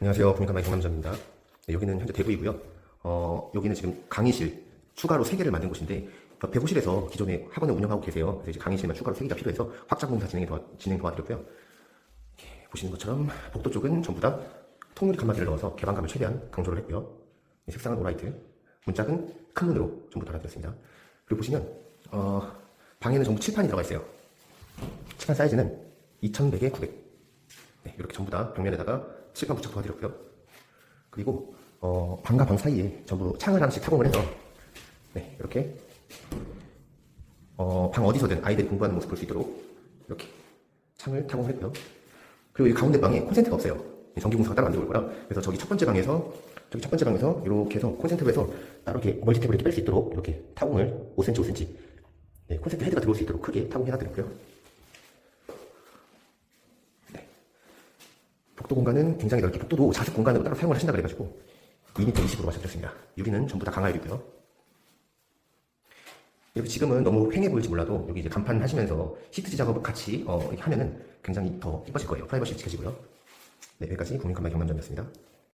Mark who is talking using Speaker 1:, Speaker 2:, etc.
Speaker 1: 안녕하세요. 국민간마의 경남자입니다. 네, 여기는 현재 대구이고요. 어, 여기는 지금 강의실 추가로 3개를 만든 곳인데 옆에 호실에서 기존에 학원을 운영하고 계세요. 그래서 이제 강의실만 추가로 3개가 필요해서 확장 공사 진행, 도와, 진행 도와드렸고요. 보시는 것처럼 복도 쪽은 전부 다 통유리 칸막이를 넣어서 개방감을 최대한 강조를 했고요. 이 색상은 오라이트, 문짝은 큰 문으로 전부 달아드렸습니다. 그리고 보시면 어, 방에는 전부 칠판이 들어가 있어요. 칠판 사이즈는 2100에 900. 네, 이렇게 전부 다 벽면에다가 칠판 부착 도와드렸고요. 그리고 어, 방과 방 사이에 전부 창을 하나씩 타공을 해서 네, 이렇게 어, 방 어디서든 아이들이 공부하는 모습 볼 수 있도록 이렇게 창을 타공을 했고요. 그리고 이 가운데 방에 콘센트가 없어요. 이 전기공사가 따로 만들고 올 거라. 그래서 저기 첫 번째 방에서 저기 첫 번째 방에서 이렇게 해서 콘센트로 해서 따로 이렇게 멀티탭을 이렇게 뺄 수 있도록 이렇게 타공을 5cm, 5cm 네, 콘센트 헤드가 들어올 수 있도록 크게 타공해놔드렸고요. 복도 공간은 굉장히 넓게 복도도 자습 공간으로 따로 사용을 하신다 그래가지고 2m 20으로 맞춰드렸습니다. 유리는 전부 다 강화유리고요. 여기 지금은 너무 휑해 보일지 몰라도 여기 이제 간판 하시면서 시트지 작업을 같이 어, 하면은 굉장히 더 이뻐질 거예요. 프라이버시 지켜지고요. 네, 여기까지 국민간말 경남점이었습니다.